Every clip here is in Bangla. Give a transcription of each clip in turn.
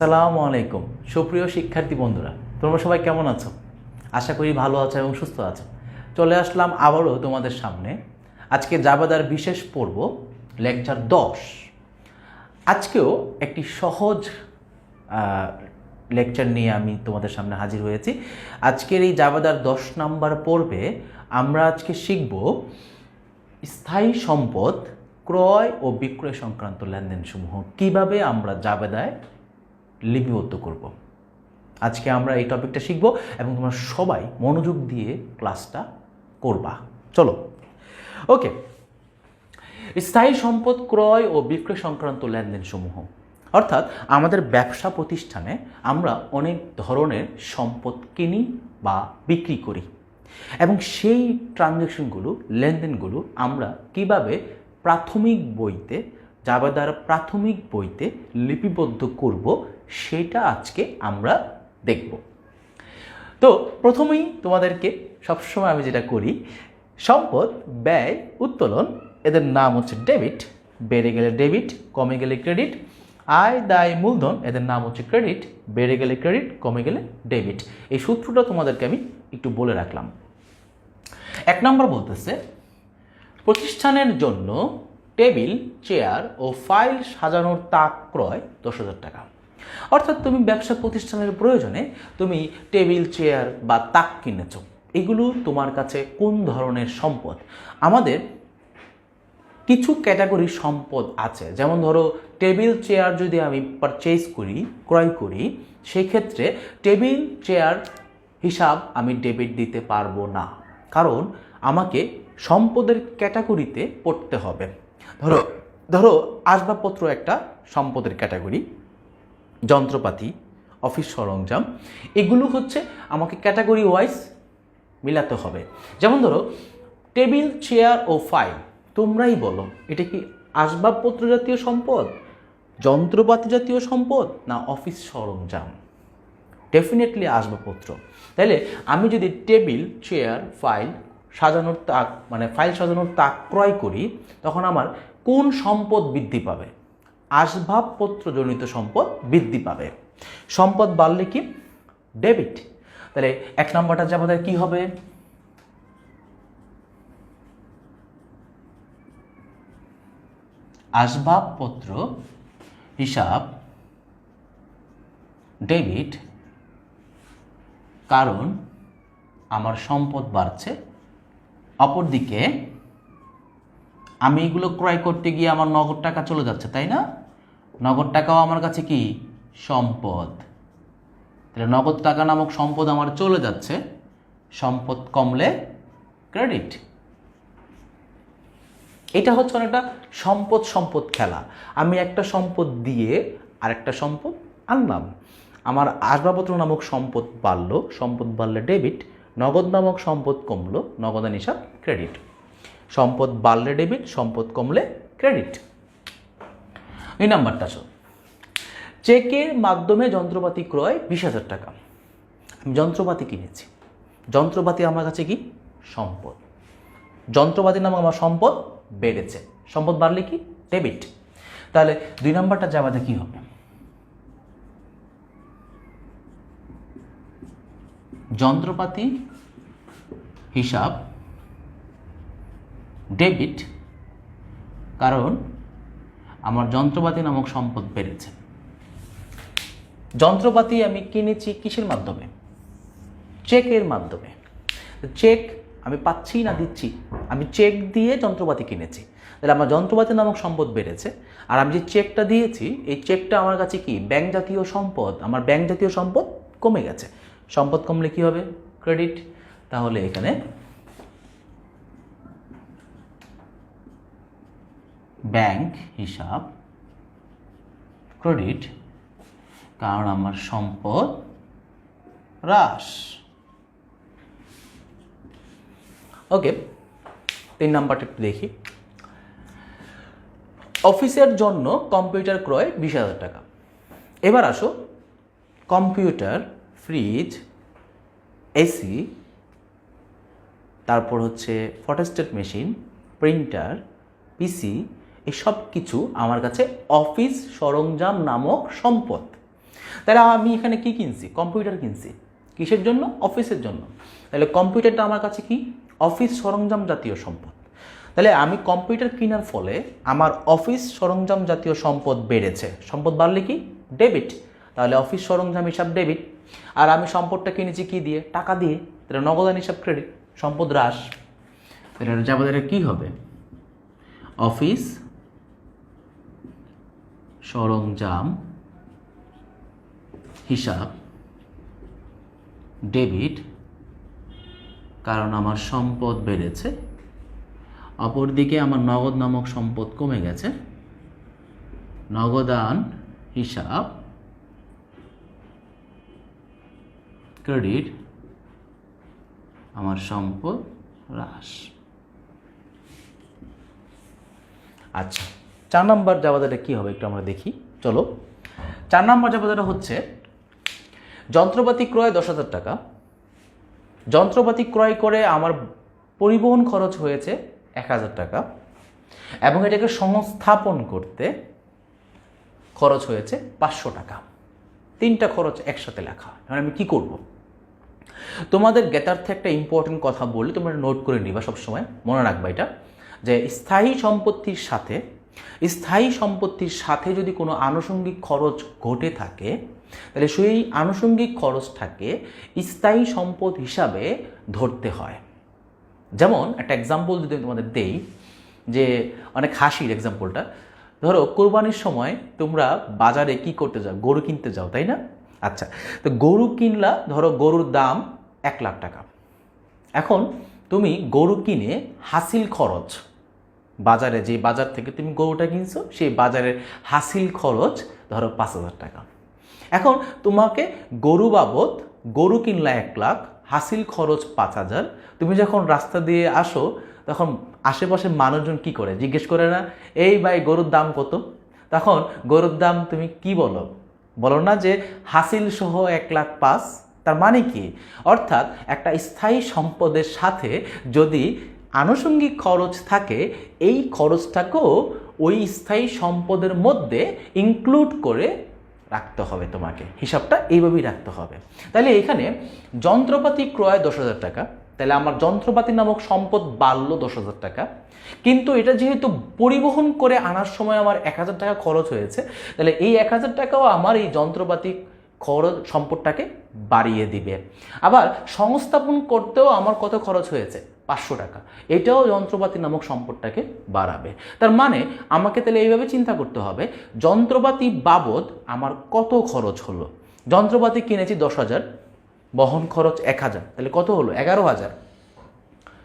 আসসালামু আলাইকুম। সুপ্রিয় শিক্ষার্থী বন্ধুরা, তোমরা সবাই কেমন আছো? আশা করি ভালো আছো এবং সুস্থ আছো। চলে আসলাম আবারও তোমাদের সামনে। আজকে জাবেদার বিশেষ পর্ব, লেকচার দশ। আজকেও একটি সহজ লেকচার নিয়ে আমি তোমাদের সামনে হাজির হয়েছি। আজকের এই জাবেদার দশ নাম্বার পর্বে আমরা আজকে শিখব স্থায়ী সম্পদ, ক্রয় ও বিক্রয় সংক্রান্ত লেনদেনসমূহ। কীভাবে আমরা জাবেদায় লিপিবদ্ধ করব। আজকে আমরা এই টপিকটা শিখব এবং তোমরা সবাই মনোযোগ দিয়ে ক্লাসটা করবা। চলো। ওকে। স্থায়ী সম্পদ ক্রয় ও বিক্রয় সংক্রান্ত লেনদেনসমূহ। অর্থাৎ আমাদের ব্যবসা প্রতিষ্ঠানে আমরা অনেক ধরনের সম্পদ কিনি বা বিক্রি করি এবং সেই ট্রানজ্যাকশনগুলো, লেনদেনগুলো আমরা কীভাবে প্রাথমিক বইতে যাবে দ্বারা প্রাথমিক বইতে লিপিবদ্ধ করব সেটা আজকে আমরা দেখব। তো প্রথমেই তোমাদেরকে সবসময় আমি যেটা করি, সম্পদ, ব্যয়, উত্তোলন, এদের নাম হচ্ছে ডেবিট। বেড়ে গেলে ডেবিট, কমে গেলে ক্রেডিট। আয়, দায়, মূলধন, এদের নাম হচ্ছে ক্রেডিট। বেড়ে গেলে ক্রেডিট, কমে গেলে ডেবিট। এই সূত্রটা তোমাদেরকে আমি একটু বলে রাখলাম। এক নম্বর বলতেছে, প্রতিষ্ঠানের জন্য টেবিল, চেয়ার ও ফাইল সাজানোর তাক ক্রয় দশ হাজার টাকা। অর্থাৎ তুমি ব্যবসা প্রতিষ্ঠানের প্রয়োজনে তুমি টেবিল, চেয়ার বা তাক কিনেছ। এগুলো তোমার কাছে কোন ধরনের সম্পদ? আমাদের কিছু ক্যাটাগরি সম্পদ আছে। যেমন ধরো, টেবিল, চেয়ার যদি আমি পারচেজ করি, ক্রয় করি, সেক্ষেত্রে টেবিল, চেয়ার হিসাব আমি ডেবিট দিতে পারব না। কারণ আমাকে সম্পদের ক্যাটাগরিতে পড়তে হবে। ধরো ধরো আসবাবপত্র একটা সম্পদের ক্যাটাগরি। যন্ত্রপাতি, অফিস সরঞ্জাম, এগুলো হচ্ছে আমাকে ক্যাটাগরি ওয়াইজ মিলাতে হবে। যেমন ধরো টেবিল চেয়ার ও ফাইল তোমরাই বলো, এটা কি আসবাবপত্র জাতীয় সম্পদ, যন্ত্রপাতি জাতীয় সম্পদ, না অফিস সরঞ্জাম? ডেফিনেটলি আসবাবপত্র। তাইলে আমি যদি টেবিল চেয়ার ফাইল সাজানোর তাক মানে ফাইল সাজানোর তাক ক্রয় করি, তখন আমার কোন সম্পদ বৃদ্ধি পাবে? আসবাবপত্রজনিত সম্পদ বৃদ্ধি পাবে। সম্পদ বাড়লে কি? ডেবিট তাহলে এক নম্বরটা যে আমাদের কি হবে? আসবাবপত্র, হিসাব ডেবিট কারণ আমার সম্পদ বাড়ছে। অপরদিকে আমি এগুলো ক্রয় করতে গিয়ে আমার নগদ টাকা চলে যাচ্ছে, তাই না? নগদ টাকাও আমার কাছে কি? সম্পদ। তাহলে নগদ টাকা নামক সম্পদ আমার চলে যাচ্ছে, সম্পদ কমলে ক্রেডিট। এটা হচ্ছে অনেকটা সম্পদ সম্পদ খেলা। আমি একটা সম্পদ দিয়ে আরেকটা সম্পদ আনলাম। আমার আসবাবপত্র নামক সম্পদ বাড়লো, সম্পদ বাড়লে ডেবিট, নগদ নামক সম্পদ কমলো, নগদান হিসাব ক্রেডিট। সম্পদ বাড়লে ডেবিট সম্পদ কমলে ক্রেডিট এই নাম্বারটা আসো। চেকের মাধ্যমে যন্ত্রপাতি ক্রয় বিশ হাজার টাকা। আমি যন্ত্রপাতি কিনেছি। যন্ত্রপাতি আমার কাছে কি? সম্পদ। যন্ত্রপাতি নামক আমার সম্পদ বেড়েছে। সম্পদ বাড়লে কি? ডেবিট তাহলে দুই নাম্বারটা যাওয়াতে কি হবে? যন্ত্রপাতি হিসাব ডেবিট কারণ আমার যন্ত্রপাতি নামক সম্পদ বেড়েছে। যন্ত্রপাতি আমি কিনেছি কিসের মাধ্যমে? চেকের মাধ্যমে। চেক আমি পাচ্ছি না দিচ্ছি, আমি চেক দিয়ে যন্ত্রপাতি কিনেছি। তাহলে আমার যন্ত্রপাতি নামক সম্পদ বেড়েছে, আর আমি যে চেকটা দিয়েছি, এই চেকটা আমার কাছে কি? ব্যাংক জাতীয় সম্পদ? আমার ব্যাংক জাতীয় সম্পদ কমে গেছে। সম্পদ কমলে কি হবে? ক্রেডিট। তাহলে এখানে ব্যাংক হিসাব, ক্রেডিট, কারণ আমার সম্পদ, হ্রাস। ওকে, তিন নাম্বারটা একটু দেখি। অফিসের জন্য কম্পিউটার ক্রয় বিশ হাজার টাকা। এবার আসো, কম্পিউটার, ফ্রিজ, এসি, তারপর হচ্ছে ফটোস্টেট মেশিন, প্রিন্টার, পিসি এসব কিছু আমার কাছে অফিস সরঞ্জাম নামক সম্পদ। তাহলে আমি এখানে কি কিনছি? কম্পিউটার কিনছি। কিসের জন্য? অফিসের জন্য। তাহলে কম্পিউটারটা আমার কাছে কি? অফিস সরঞ্জাম জাতীয় সম্পদ। তাহলে আমি কম্পিউটার কেনার ফলে আমার অফিস সরঞ্জাম জাতীয় সম্পদ বেড়েছে। সম্পদ বাড়লে কি? ডেবিট। তাহলে অফিস সরঞ্জাম হিসাব ডেবিট। আর আমি সম্পদটা কিনেছি কি দিয়ে? টাকা দিয়ে। তাহলে নগদান হিসাব ক্রেডিট। সম্পদ হ্রাস। তাহলে যাবতীয় কী হবে? অফিস সরঞ্জাম, হিসাব, ডেবিট, কারণ আমার সম্পদ বেড়েছে। অপরদিকে আমার নগদ নামক সম্পদ কমে গেছে। নগদান, হিসাব, ক্রেডিট, আমার সম্পদ হ্রাস। আচ্ছা। চার নম্বর জাবাদাটা কী হবে একটু আমরা দেখি। চলো। চার নম্বর জাবাদাটা হচ্ছে, যন্ত্রপাতি ক্রয় দশ হাজার টাকা। যন্ত্রপাতি ক্রয় করে আমার পরিবহন খরচ হয়েছে এক হাজার টাকা এবং এটাকে সংস্থাপন করতে খরচ হয়েছে পাঁচশো টাকা। তিনটা খরচ একসাথে লেখা। এখন আমি কি করব? তোমাদের জ্ঞাতার্থে একটা ইম্পর্টেন্ট কথা বললে তোমরা নোট করে নিবা সবসময়। মনে রাখবা এটা। যে স্থায়ী সম্পত্তির সাথে স্থায়ী সম্পত্তির সাথে যদি কোনো আনুষঙ্গিক খরচ ঘটে থাকে, তাহলে সেই আনুষঙ্গিক খরচটাকে স্থায়ী সম্পদ হিসাবে ধরতে হয়। যেমন একটা এক্সাম্পল যদি তোমাদের দেই, যে অনেক হাসির এক্সাম্পলটা ধরো, কোরবানির সময় তোমরা বাজারে কি করতে যাও? গরু কিনতে যাও, তাই না? আচ্ছা তো গরু কিনলা, ধরো গরুর দাম এক লাখ টাকা। এখন তুমি গরু কিনে হাসিল খরচ বাজারে, যে বাজার থেকে তুমি গরুটা কিনছো, সেই বাজারের হাসিল খরচ ধরো পাঁচ হাজার টাকা। এখন তোমাকে গরু বাবদ গরু কিনলা এক লাখ, হাসিল খরচ পাঁচ হাজার। তুমি যখন রাস্তা দিয়ে আসো, তখন আশেপাশের মানুষজন কি করে? জিজ্ঞেস করে না, এই ভাই, গরুর দাম কত? তখন গরুর দাম তুমি কি বলো? বলো না যে হাসিল সহ এক লাখ পাঁচ, তার মানে কি? অর্থাৎ একটা স্থায়ী সম্পদের সাথে যদি আনুষঙ্গিক খরচ থাকে, এই খরচটাকেও ওই স্থায়ী সম্পদের মধ্যে ইনক্লুড করে রাখতে হবে তোমাকে। হিসাবটা এইভাবেই রাখতে হবে। তাহলে এখানে যন্ত্রপাতি ক্রয় দশ হাজার টাকা, তাহলে আমার যন্ত্রপাতি নামক সম্পদ বাড়ল দশ হাজার টাকা। কিন্তু এটা যেহেতু পরিবহন করে আনার সময় আমার এক হাজার টাকা খরচ হয়েছে, তাহলে এই এক হাজার টাকাও আমার এই যন্ত্রপাতি খরচ, সম্পদটাকে বাড়িয়ে দিবে। আবার সংস্থাপন করতেও আমার কত খরচ হয়েছে? পাঁচশো টাকা। এটাও যন্ত্রপাতি নামক সম্পদটাকে বাড়াবে। তার মানে আমাকে তাহলে এইভাবে চিন্তা করতে হবে, যন্ত্রপাতি বাবদ আমার কত খরচ হলো? যন্ত্রপাতি কিনেছি দশ হাজার, বহন খরচ এক হাজার, তাহলে কত হলো? এগারো হাজার।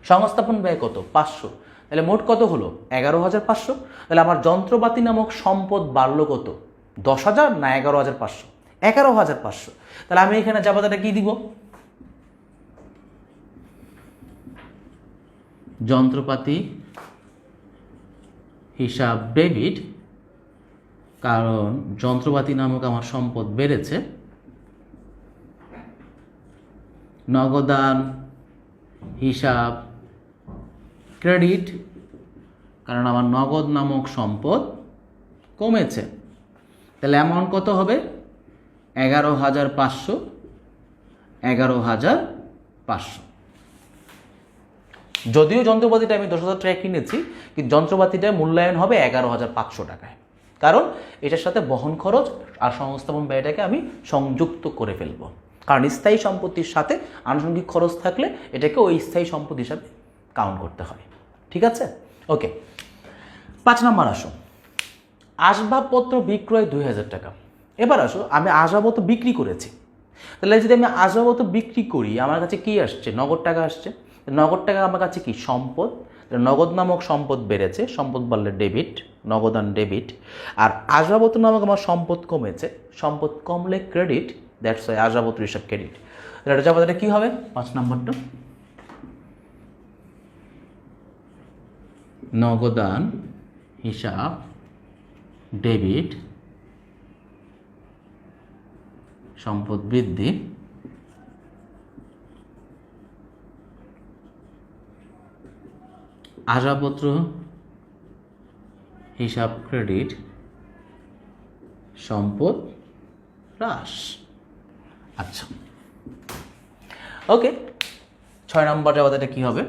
সংস্থাপন ব্যয় কত? পাঁচশো। তাহলে মোট কত হলো? এগারো হাজার পাঁচশো। তাহলে আমার যন্ত্রপাতি নামক সম্পদ বাড়লো কত? দশ হাজার না এগারো হাজার পাঁচশো? এগারো হাজার পাঁচশো। তাহলে আমি এখানে জাবাদাটা কী দিব? যন্ত্রপাতি, হিসাব ডেবিট, কারণ যন্ত্রপাতি নামক আমার সম্পদ বেড়েছে। নগদান, হিসাব, ক্রেডিট, কারণ আমার নগদ নামক সম্পদ কমেছে। তাহলে অ্যামাউন্ট কত হবে? এগারো হাজার পাঁচশো, এগারো হাজার পাঁচশো। যদিও যন্ত্রপাতিটা আমি দশ হাজার টাকা কিনেছি, কিন্তু যন্ত্রপাতিটা মূল্যায়ন হবে এগারো হাজার পাঁচশো টাকায়। কারণ এটার সাথে বহন খরচ আর সংস্থাপন ব্যয়টাকে আমি সংযুক্ত করে ফেলব। কারণ স্থায়ী সম্পত্তির সাথে আনুষঙ্গিক খরচ থাকলে এটাকে ওই স্থায়ী সম্পত্তি হিসাবে কাউন্ট করতে হয়। ঠিক আছে? ওকে পাঁচ নম্বর আসো। আসবাবপত্র বিক্রয় দুই হাজার টাকা। এবার আসো, আমি আসবাবপত্র বিক্রি করেছি। তাহলে যদি আমি আসবাবপত্র বিক্রি করি, আমার কাছে কি আসছে? নগদ টাকা আসছে। নগদ টাকা আমার কাছে কি? সম্পদ। নগদ নামক সম্পদ বেড়েছে, সম্পদ বললে ডেবিট নগদান ডেবিট আর আসবাবপত্র নামক আমার সম্পদ কমেছে, সম্পদ কমলে ক্রেডিট দ্যাটস ওয়াই আসবাবপত্র হিসাব ক্রেডিট এটা যাব এটা কী হবে? পাঁচ নম্বরটা। নগদান হিসাব ডেবিট সম্পদ বৃদ্ধি আসবাবপত্র হিসাব ক্রেডিট, সম্পদ, হ্রাস। আচ্ছা। ওকে, ছয় নম্বর জবাবটা কী হবে?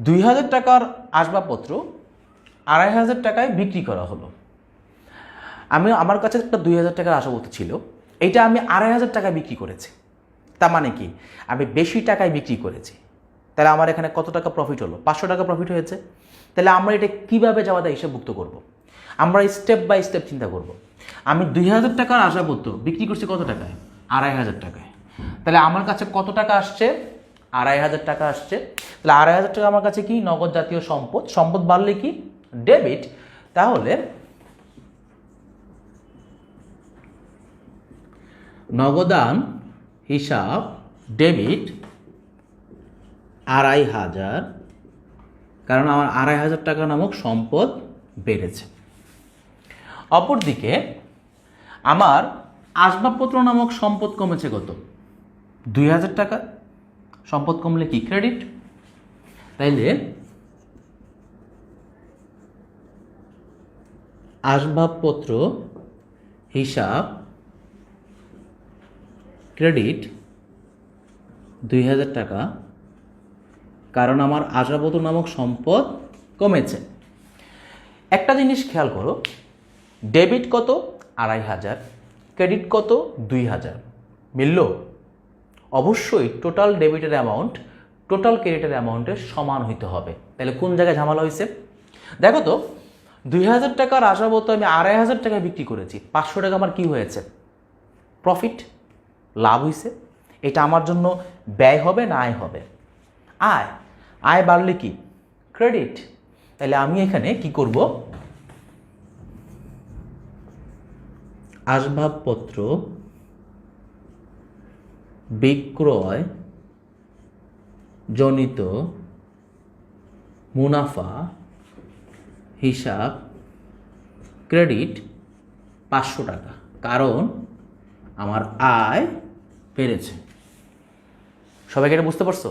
দুই হাজার টাকার আসবাবপত্র আড়াই হাজার টাকায় বিক্রি করা হলো। আমি, আমার কাছে একটা দুই হাজার টাকার আসবাবপত্র ছিল। এইটা আমি আড়াই হাজার টাকায় বিক্রি করেছি। তার মানে কি? আমি বেশি টাকায় বিক্রি করেছি। তাহলে আমার এখানে কত টাকা প্রফিট হলো? পাঁচশো টাকা প্রফিট হয়েছে। তাহলে আমরা এটা কীভাবে যাওয়াটা হিসেবভুক্ত করব। আমরা স্টেপ বাই স্টেপ চিন্তা করব। আমি দুই হাজার টাকার আসবাবপত্র বিক্রি করছি কত টাকায়? আড়াই হাজার টাকায়। তাহলে আমার কাছে কত টাকা আসছে? আড়াই হাজার টাকা আসছে। তাহলে আড়াই হাজার টাকা আমার কাছে কি? নগদ জাতীয় সম্পদ। সম্পদ বাড়লে কি? ডেবিট তাহলে নগদান, হিসাব ডেবিট আড়াই হাজার, কারণ আমার আড়াই হাজার টাকা নামক সম্পদ বেড়েছে। অপরদিকে আমার আসবাবপত্র নামক সম্পদ কমেছে কত? দুই হাজার টাকা। সম্পদ কমলে কি ক্রেডিট তাইলে আসবাবপত্র হিসাব ক্রেডিট দুই হাজার টাকা কারণ আমার আসবাবপত্র নামক সম্পদ কমেছে। একটা জিনিস খেয়াল করো, ডেবিট কত? আড়াই হাজার, ক্রেডিট কত? দুই হাজার। মিলল? অবশ্যই টোটাল ডেবিটের অ্যামাউন্ট, টোটাল ক্রেডিটের অ্যামাউন্টের সমান হইতে হবে। তাহলে কোন জায়গায় ঝামেলা হয়েছে দেখো তো, দুই হাজার টাকার আসবাবপত্র আমি আড়াই হাজার টাকায় বিক্রি করেছি। পাঁচশো টাকা আমার কি হয়েছে? প্রফিট লাভ হয়েছে এটা আমার জন্য ব্যয় হবে না আয় হবে? আয়। আয় বাড়লে কি? ক্রেডিট তাহলে আমি এখানে কি করব? আসবাবপত্র বিক্রয় জনিত মুনাফা হিসাব ক্রেডিট পাঁচশো টাকা। কারণ আমার আয় বেড়েছে। সবাইকে এটা বুঝতে পারছ?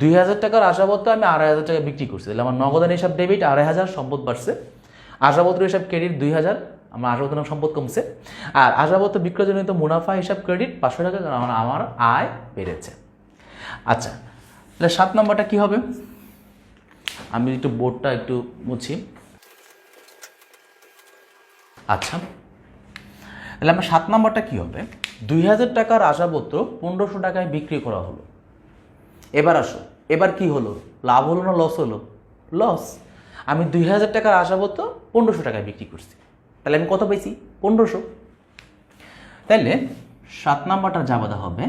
দুই হাজার টাকার আশাপত্র আমি আড়াই হাজার টাকা বিক্রি করছি। তাহলে আমার নগদান হিসাব ডেবিট আড়াই হাজার সম্পদ বাড়ছে। আশাপত্র হিসাব ক্রেডিট দুই হাজার, আমার আশাপত্র সম্পদ কমছে। আর আশাপত্র বিক্রয়জনিত মুনাফা হিসাব ক্রেডিট পাঁচশো টাকা, কারণ আমার আমার আয় বেড়েছে। আচ্ছা তাহলে সাত নম্বরটা কি হবে? আমি একটু বোর্ডটা একটু মুছি। আচ্ছা তাহলে আমার সাত নম্বরটা কি হবে? দুই হাজার টাকার আশাপত্র পনেরোশো টাকায় বিক্রি করা হলো। এবার আসো। এবার কি হলো? লাভ হলো না লস হলো? লস আমি দুই হাজার টাকার আশাপত্র পনেরোশো টাকায় বিক্রি করছি। তাহলে আমি কত পেয়েছি পনেরোশো। তাইলে সাত নাম্বারটা জাবাদা হবে,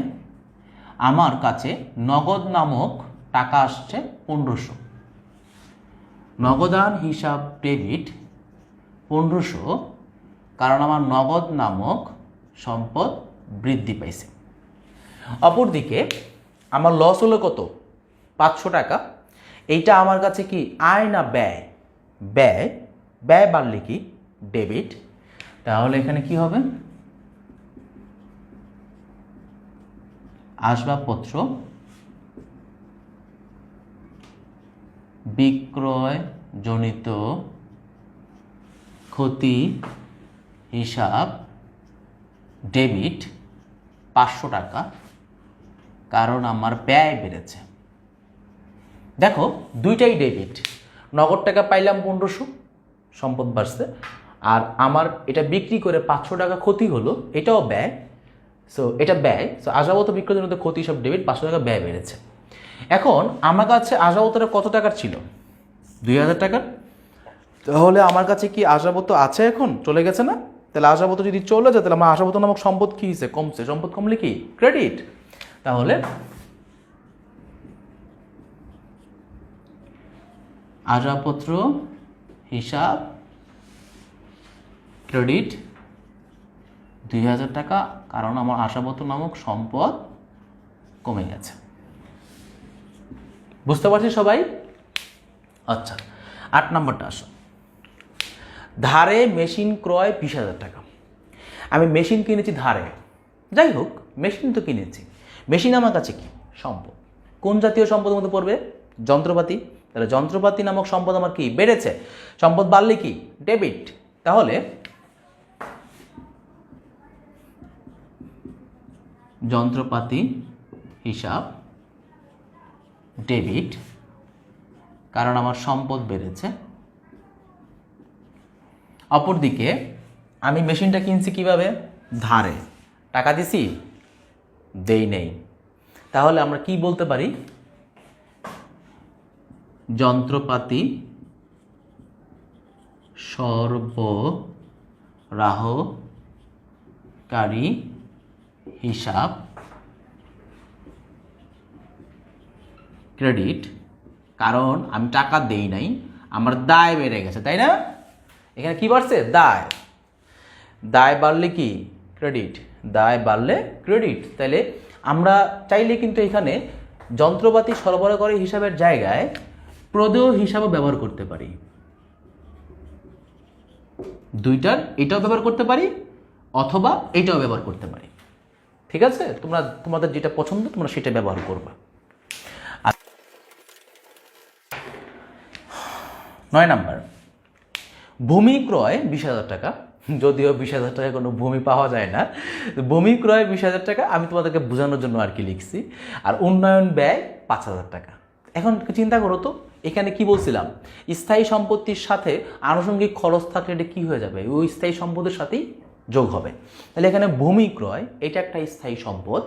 আমার কাছে নগদ নামক টাকা আসছে পনেরোশো। নগদান হিসাব ডেবিট পনেরোশো, কারণ আমার নগদ নামক সম্পদ বৃদ্ধি পাইছে। অপরদিকে আমার লস হলো কত? পাঁচশো টাকা। এইটা আমার কাছে কি আয় না ব্যয়? ব্যয়? ব্যয় বাড়লে কি? ডেবিট তাহলে এখানে কি হবে? আসবাবপত্র বিক্রয় জনিত ক্ষতি হিসাব ডেবিট পাঁচশো টাকা। কারণ আমার ব্যয় বেড়েছে। দেখো, দুইটাই ডেবিট নগদ টাকা পাইলাম পনেরোশো, সম্পদ বাড়ছে। আর আমার এটা বিক্রি করে পাঁচশো টাকা ক্ষতি হলো, এটাও ব্যয়। সো এটা ব্যয়। সো আশাবত বিক্রয়জনিত ক্ষতি সব ডেবিট পাঁচশো টাকা ব্যয় বেড়েছে। এখন, আমার কাছে আশাবতটা কত টাকার ছিল? দুই হাজার টাকার? তাহলে আমার কাছে কি আশাবত আছে এখন? চলে গেছে না? তাহলে আশাবত যদি চলে যায়, তাহলে আমার আশাবত নামক সম্পদ কি হয়েছে কমছে। সম্পদ কমলে কি? ক্রেডিট তাহলে আশাপত্র, হিসাব, ক্রেডিট, দুই হাজার টাকা, কারণ আমার আশাপত্র নামক সম্পদ কমে গেছে। বুঝতে পারছি সবাই? আচ্ছা আট নম্বরটা আসো। ধারে মেশিন ক্রয় বিশ হাজার টাকা। আমি মেশিন কিনেছি ধারে। যাই হোক, মেশিন তো কিনেছি। মেশিন আমার কাছে কি? সম্পদ। কোন জাতীয় সম্পদের মধ্যে পড়বে? যন্ত্রপাতি। তাহলে যন্ত্রপাতি নামক সম্পদ আমার কি? বেড়েছে। সম্পদ বাড়লে কি? ডেবিট। তাহলে যন্ত্রপাতি, হিসাব, ডেবিট, কারণ আমার সম্পদ বেড়েছে। অপরদিকে, আমি মেশিনটা কিনছি কীভাবে? ধারে। টাকা দিছি? দেই নেই। তাহলে আমরা কি বলতে পারি? যন্ত্রপাতি সরবরাহকারী হিসাব ক্রেডিট। কারণ আমি টাকা দেই নাই, আমার দায় বেড়ে গেছে, তাই না? এখানে কি বাড়ছে? দায়। দায় বাড়লে কি? ক্রেডিট। দায় বাড়লে ক্রেডিট তাহলে আমরা চাইলে কিন্তু এখানে যন্ত্রপাতি সরবরাহকারী হিসাবের জায়গায় প্রদেয় হিসাবে ব্যবহার করতে পারি। দুইটার এটাও ব্যবহার করতে পারি, অথবা এটাও ব্যবহার করতে পারি। ঠিক আছে? তোমরা, তোমাদের যেটা পছন্দ, তোমরা সেটা ব্যবহার করবে। নয় নাম্বার। ভূমি ক্রয় বিশ হাজার টাকা। যদিও বিশ হাজার টাকা কোনো ভূমি পাওয়া যায় না, ভূমি ক্রয় বিশ হাজার টাকা আমি তোমাদেরকে বোঝানোর জন্য আর কি লিখছি। আর উন্নয়ন ব্যয় পাঁচ হাজার টাকা। এখন চিন্তা করো তো, এখানে কি বলছিলাম? স্থায়ী সম্পত্তির সাথে আনুষঙ্গিক খরচ থাকলে এটা কী হয়ে যাবে? ওই স্থায়ী সম্পদের সাথেই যোগ হবে। তাহলে এখানে ভূমি ক্রয়, এটা একটা স্থায়ী সম্পদ।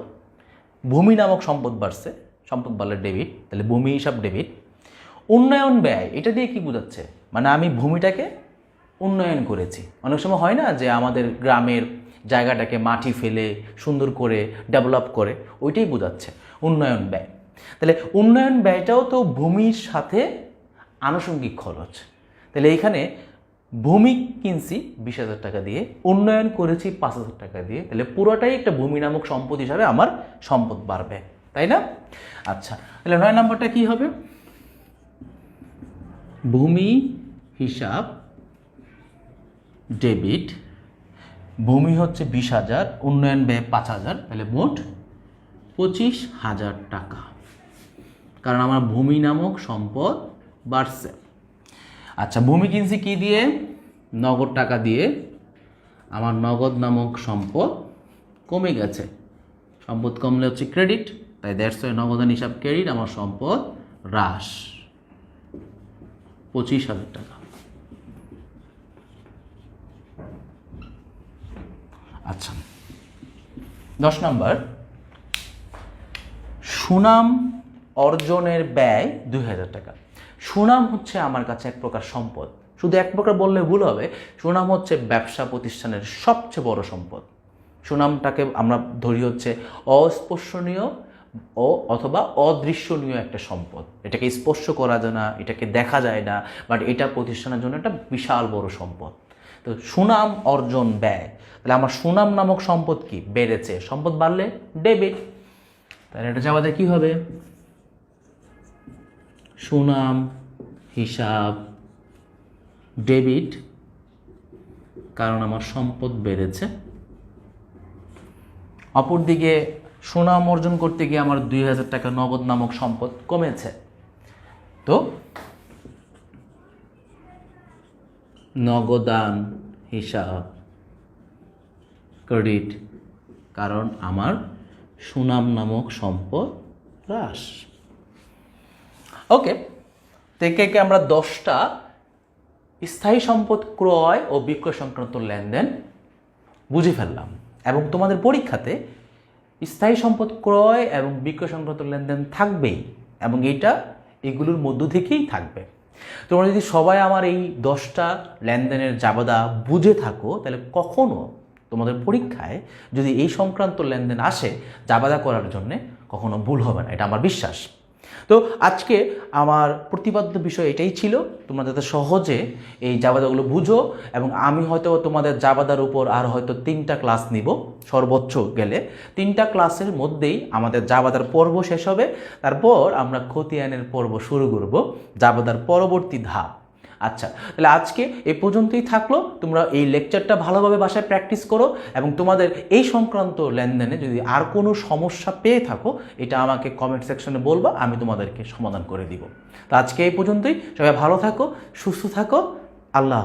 ভূমি নামক সম্পদ বাড়ছে, সম্পদ বাড়লে ডেবিট, তাহলে ভূমি হিসাব ডেবিট। উন্নয়ন ব্যয়, এটা দিয়ে কি বোঝাচ্ছে? মানে আমি ভূমিটাকে উন্নয়ন করেছি। অনেক সময় হয় না যে আমাদের গ্রামের জায়গাটাকে মাটি ফেলে, সুন্দর করে ডেভেলপ করে, ওইটাই বোঝাচ্ছে। উন্নয়ন ব্যয়। তাহলে উন্নয়ন ব্যয়টাও তো ভূমির সাথে আনুষঙ্গিক খরচ। তাহলে এখানে ভূমি কিনছি বিশ হাজার টাকা দিয়ে, উন্নয়ন করেছি পাঁচ হাজার টাকা দিয়ে, তাহলে পুরোটাই একটা ভূমি নামক সম্পদ হিসাবে আমার সম্পদ বাড়বে। তাই না? আচ্ছা তাহলে নয় নম্বরটা কি হবে? ভূমি হিসাব ডেবিট, ভূমি হচ্ছে বিশ হাজার, উন্নয়ন ব্যয় পাঁচ হাজার, তাহলে মোট পঁচিশ হাজার টাকা। কারণ আমার ভূমি নামক সম্পদ বাড়ছে। আচ্ছা ভূমি কিনছি কি দিয়ে? নগদ টাকা দিয়ে। আমার নগদ নামক সম্পদ কমে গেছে। সম্পদ কমলে হচ্ছে ক্রেডিট, তাই দেড়শো নগদান হিসাব ক্রেডিট, আমার সম্পদ হ্রাস। পঁচিশ হাজার টাকা। আচ্ছা। দশ নম্বর। সুনাম অর্জনের ব্যয় দুই হাজার টাকা। সুনাম হচ্ছে আমার কাছে এক প্রকার সম্পদ। শুধু এক প্রকার বললে ভুল হবে। সুনাম হচ্ছে ব্যবসা প্রতিষ্ঠানের সবচেয়ে বড় সম্পদ। সুনামটাকে আমরা ধরি হচ্ছে অস্পর্শনীয় ও অথবা অদৃশ্যনীয় একটা সম্পদ। এটাকে স্পর্শ করা যায় না, এটাকে দেখা যায় না বাট এটা প্রতিষ্ঠানের জন্য একটা বিশাল বড় সম্পদ। তো সুনাম অর্জন ব্যয়। তাহলে আমার সুনাম নামক সম্পদ কি? বেড়েছে। সম্পদ বাড়লে ডেবিট। তাহলে এটা যাওয়াতে কি হবে? সুনাম, হিসাব, ডেবিট। কারণ আমার সম্পদ বেড়েছে। অপরদিকে সুনাম অর্জন করতে গিয়ে আমার দুই হাজার টাকা নগদ নামক সম্পদ কমেছে। তো নগদান হিসাব। ক্রেডিট। কারণ আমার সুনাম নামক সম্পদ হ্রাস। ওকে থেকে আমরা দশটা স্থায়ী সম্পদ ক্রয় ও বিক্রয় সংক্রান্ত লেনদেন বুঝে ফেললাম এবং তোমাদের পরীক্ষাতে স্থায়ী সম্পদ ক্রয় এবং বিক্রয় সংক্রান্ত লেনদেন থাকবেই এবং এইটা এগুলোর মধ্য থেকেই থাকবে। তোমরা যদি সবাই আমার এই দশটা লেনদেনের জাবাদা বুঝে থাকো, তাহলে কখনো তোমাদের পরীক্ষায় যদি এই সংক্রান্ত লেনদেন আসে জাবাদা করার জন্যে, কখনো ভুল হবে না। এটা আমার বিশ্বাস। তো আজকে আমার প্রতিপাদ্য বিষয় এটাই ছিল, তোমরা যাতে সহজে এই জাবাদাগুলো বুঝো এবং আমি হয়তো তোমাদের জাবাদার উপর আর হয়তো তিনটা ক্লাস নিব, সর্বোচ্চ গেলে। তিনটা ক্লাসের মধ্যেই আমাদের জাবাদার পর্ব শেষ হবে। তারপর আমরা খতিয়ানের পর্ব শুরু করব, জাবাদার পরবর্তী ধাপ। আচ্ছা তাহলে আজকে এ পর্যন্তই থাকল। তোমরা এই লেকচারটা ভালোভাবে বাসায় প্র্যাকটিস করো এবং তোমাদের এই সংক্রান্ত লেনদেনে যদি আর কোনো সমস্যা পেয়ে থাকো, এটা আমাকে কমেন্ট সেকশনে বলবা, আমি তোমাদেরকে সমাধান করে দিব। তো আজকে এই পর্যন্তই। সবাই ভালো থাকো, সুস্থ থাকো। আল্লাহ।